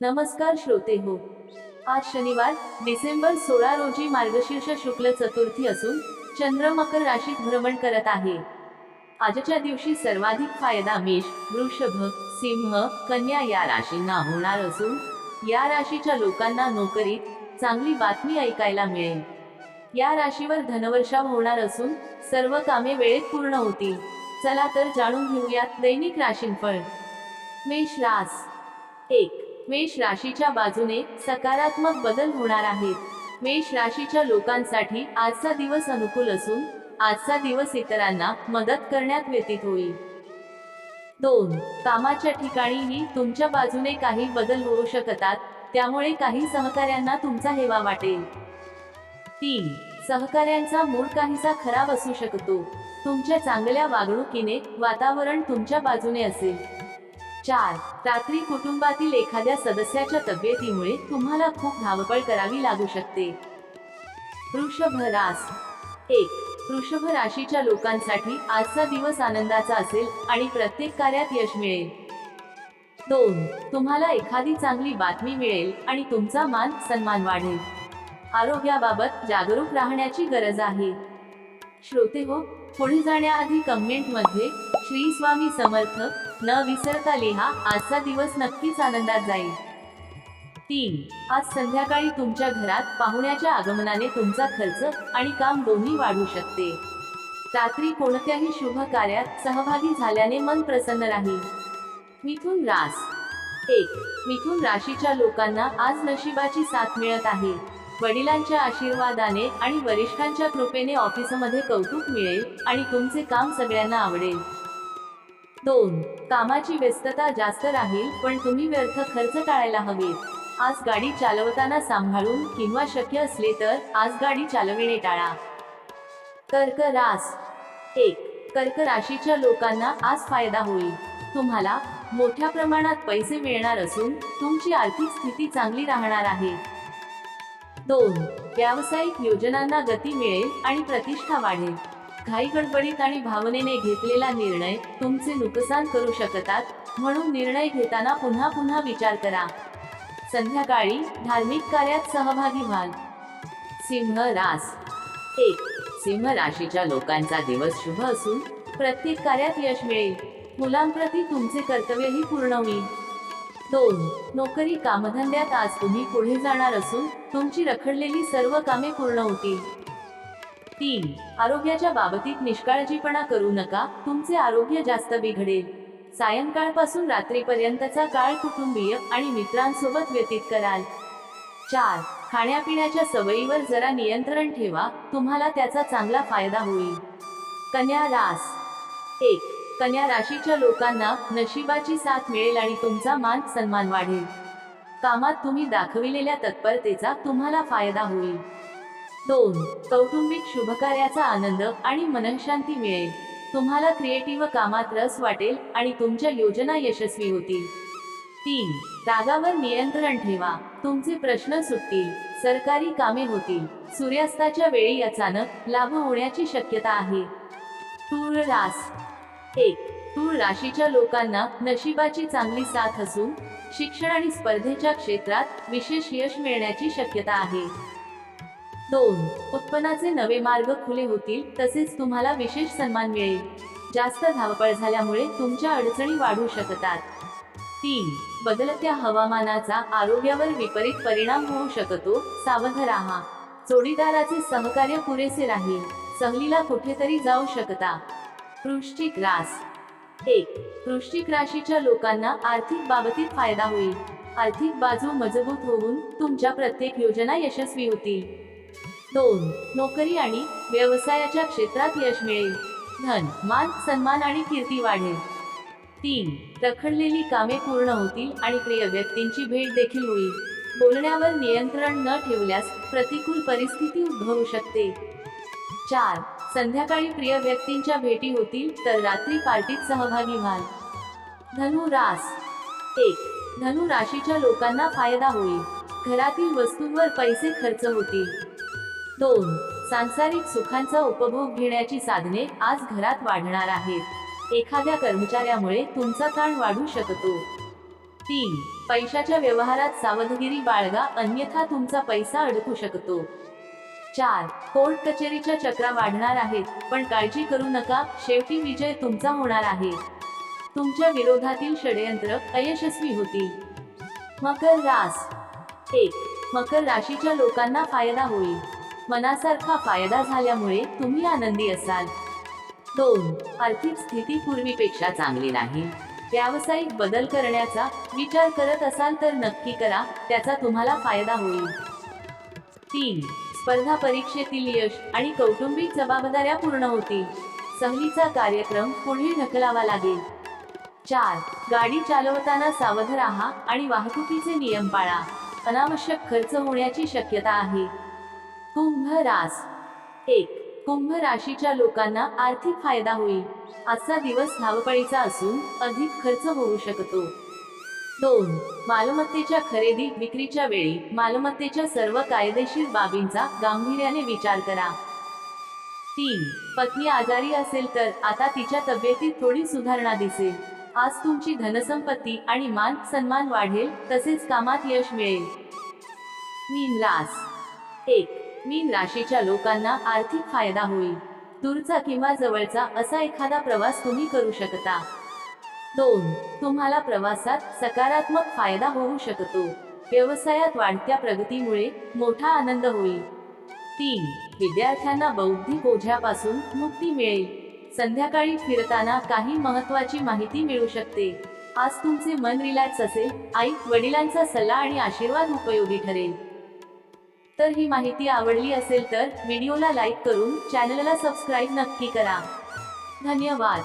नमस्कार श्रोते हो. आज शनिवार डिसेंबर सोळा रोजी मार्गशीर्ष शुक्ल चतुर्थी असून चंद्र मकर राशीत भ्रमण करत आहे. आजच्या दिवशी सर्वाधिक फायदा मेष वृषभ सिंह कन्या या राशींना होणार असून या राशीच्या लोकांना नोकरीत चांगली बातमी ऐकायला मिळेल. या राशीवर धनवर्षाव होणार असून सर्व कामे वेळेत पूर्ण होतील. चला तर जाणून घेऊयात दैनिक राशींफळ. मेष रास. एक. मेष राशीच्या बाजूने सकारात्मक बदल होणार आहेत. मेष राशीच्या लोकांसाठी आजचा दिवस अनुकूल असून आजचा दिवस इतरांना मदत करण्यात व्यतीत होईल. दोन कामाच्या ठिकाणीही तुमच्या बाजूने काही बदल होऊ शकतात त्यामुळे काही सहकाऱ्यांना तुमचा हेवा वाटेल. तीन सहकाऱ्यांचा मूड काहीसा खराब असू शकतो. तुमच्या चांगल्या वागणुकीने वातावरण तुमच्या बाजूने असेल. चार. रात्री कुटुंबातील एखाद्या सदस्याच्या तब्येतीमुळे तुम्हाला खूप धावपळ करावी लागू शकते. वृषभ रास एक. वृषभ राशीच्या लोकांसाठी आजचा दिवस आनंदाचा असेल आणि प्रत्येक कार्यात यश मिळेल. दोन. तुम्हाला एखादी चांगली बातमी मिळेल आणि तुमचा मान सन्मान वाढेल. आरोग्याबाबत जागरूक राहण्याची गरज आहे. श्रोते हो पुढे जाण्याआधी कमेंटमध्ये श्री स्वामी समर्थ न विसरता लिहा आजचा दिवस नक्कीच आनंदात जाईल. तीन आज संध्याकाळी तुमच्या घरात पाहुण्याच्या आगमनाने तुमचा खर्च आणि काम दोन्ही वाढू शकते. रात्री कोणत्याही शुभ कार्यात सहभागी झाल्याने मन प्रसन्न राहील. मिथुन रास. एक मिथुन राशीच्या लोकांना आज नशिबाची साथ मिळत आहे. वडिलांच्या आशीर्वादाने आणि वरिष्ठांच्या कृपेने ऑफिसमध्ये कौतुक मिळेल आणि तुमचे काम सगळ्यांना आवडेल. दोन कामाची व्यस्तता जास्त राहील पण तुम्ही व्यर्थ खर्च टाळायला हवे आज गाडी चालवताना सांभाळून किंवा शक्य असले तर आज गाडी चालविणे टाळा. कर्क रास. एक कर्क राशीच्या लोकांना आज फायदा होईल. तुम्हाला मोठ्या प्रमाणात पैसे मिळणार असून तुमची आर्थिक स्थिती चांगली राहणार आहे. दोन व्यावसायिक योजनांना गती मिळेल आणि प्रतिष्ठा वाढेल. घाई गडबडीत आणि भावनेने घेतलेला निर्णय तुमचे नुकसान करू शकतात म्हणून निर्णय घेताना पुन्हा पुन्हा विचार करा. संध्याकाळी धार्मिक कार्यात सहभागी व्हाल. सिंह रास. एक. सिंह राशीच्या लोकांचा दिवस शुभ असून प्रत्येक कार्यात यश मिळेल. मुलांप्रती तुमचे कर्तव्यही पूर्ण होईल. दोन. नोकरी कामधंद्यात आज तुम्ही पुढे जाणार असून तुमची रखडलेली सर्व कामे पूर्ण होतील. तीन आरोग्याच्या बाबतीत निष्काळजीपणा करू नका तुमचे आरोग्य जास्त बिघडेल. सायंकाळपासून रात्रीपर्यंतचा काळ कुटुंबीय आणि मित्रांसोबत व्यतीत कराल. चार खाण्यापिण्याच्या सवयीवर जरा नियंत्रण ठेवा तुम्हाला त्याचा चांगला फायदा होईल. कन्या रास. एक कन्या राशीच्या लोकांना नशिबाची साथ मिळेल आणि तुमचा मान सन्मान वाढेल. कामात तुम्ही दाखविलेल्या तत्परतेचा तुम्हाला फायदा होईल. दोन कौटुंबिक शुभकार्याचा आनंद आणि मनशांती मिळेल. तुम्हाला क्रिएटिव्ह कामात रस वाटेल आणि तुमच्या योजना यशस्वी होतील. तीन रागावर नियंत्रण ठेवा. तुमचे प्रश्न सुटतील. सरकारी कामे होतील. सूर्यास्ताच्या वेळी अचानक लाभ होण्याची शक्यता आहे. तूळ रास. एक तूळ राशीच्या लोकांना नशिबाची चांगली साथ असून शिक्षण आणि स्पर्धेच्या क्षेत्रात विशेष यश मिळण्याची शक्यता आहे. दोन उत्पन्नाचे नवे मार्ग खुले होतील तसेच तुम्हाला विशेष सन्मान मिळेल. जास्त धावपळ झाल्यामुळे तुमच्या अडचणी वाढू शकतात. तीन बदलत्या हवामानाचा आरोग्यावर विपरीत परिणाम होऊ शकतो. सावध राहा. जोडीदाराचे सहकार्य पुरेसे राहील. सहलीला कुठेतरी जाऊ शकता. वृश्चिक रास. एक वृश्चिक राशीच्या लोकांना आर्थिक बाबतीत फायदा होईल. आर्थिक बाजू मजबूत होऊन तुमच्या प्रत्येक योजना यशस्वी होतील. दोन नोकरी आणि व्यवसायाच्या क्षेत्रात यश मिळेल. धन मान सन्मान आणि कीर्ती वाढेल. तीन रखडलेली कामे पूर्ण होतील आणि प्रिय व्यक्तींची भेट देखील होईल. बोलण्यावर नियंत्रण न ठेवल्यास प्रतिकूल परिस्थिती उद्भवू शकते. चार संध्याकाळी प्रिय व्यक्तींच्या भेटी होतील तर रात्री पार्टीत सहभागी व्हाल. धनु रास. एक धनु राशीच्या लोकांना फायदा होईल. घरातील वस्तूंवर पैसे खर्च होतील. दोन सांसारिक सुखांचा उपभोग घेण्याची साधने आज घरात वाढणार आहेत. एखाद्या कर्मचाऱ्यामुळे तुमचा ताण वाढू शकतो. तीन पैशाच्या व्यवहारात सावधगिरी बाळगा अन्यथा तुमचा पैसा अडकू शकतो. चार कोर्ट कचेरीच्या चक्रा वाढणार आहेत पण काळजी करू नका शेवटी विजय तुमचा होणार आहे. तुमच्या विरोधातील षडयंत्र अयशस्वी होतील. मकर रास. एक मकर राशीच्या लोकांना फायदा होईल. मनासारखा फायदा झाल्यामुळे तुम्ही आनंदी असाल. दोन आर्थिक स्थिती पूर्वीपेक्षा चांगली नाही. व्यावसायिक बदल करण्याचा विचार करत असाल तर नक्की करा त्याचा तुम्हाला फायदा होईल. तीन स्पर्धा परीक्षेतील यश आणि कौटुंबिक जबाबदाऱ्या पूर्ण होतील. सहलीचा कार्यक्रम पुढे ढकलावा लागेल. चार गाडी चालवताना सावध राहा आणि वाहतुकीचे नियम पाळा. अनावश्यक खर्च होण्याची शक्यता आहे. कुंभ रास एक कुंभ राशीच्या लोकांना आर्थिक फायदा होईल. आजचा दिवस धावपळीचा असून अधिक खर्च होऊ शकतो. दोन मालमत्तेच्या खरेदी विक्रीच्या वेळी मालमत्तेच्या सर्व कायदेशीर बाबींचा गांभीर्याने विचार करा. तीन पत्नी आजारी असेल तर आता तिच्या तब्येतीत थोडी सुधारणा दिसेल. आज तुमची धनसंपत्ती आणि मान सन्मान वाढेल तसेच कामात यश मिळेल. मीन रास एक मीन राशीच्या लोकांना आर्थिक फायदा होईल. दूरचा किंवा जवळचा असा एखादा प्रवास तुम्ही करू शकता. दोन तुम्हाला प्रवासात सकारात्मक फायदा होऊ शकतो. व्यवसायात वाढत्या प्रगतीमुळे मोठा आनंद होईल. तीन विद्यार्थ्यांना बौद्धिक ओझ्यापासून मुक्ती मिळेल. संध्याकाळी फिरताना काही महत्वाची माहिती मिळू शकते. आज तुमचे मन रिलॅक्स असेल आई वडिलांचा सल्ला आणि आशीर्वाद उपयोगी ठरेल. तर ही माहिती आवडली असेल तर व्हिडिओला लाईक करून चॅनलला सबस्क्राईब नक्की करा. धन्यवाद.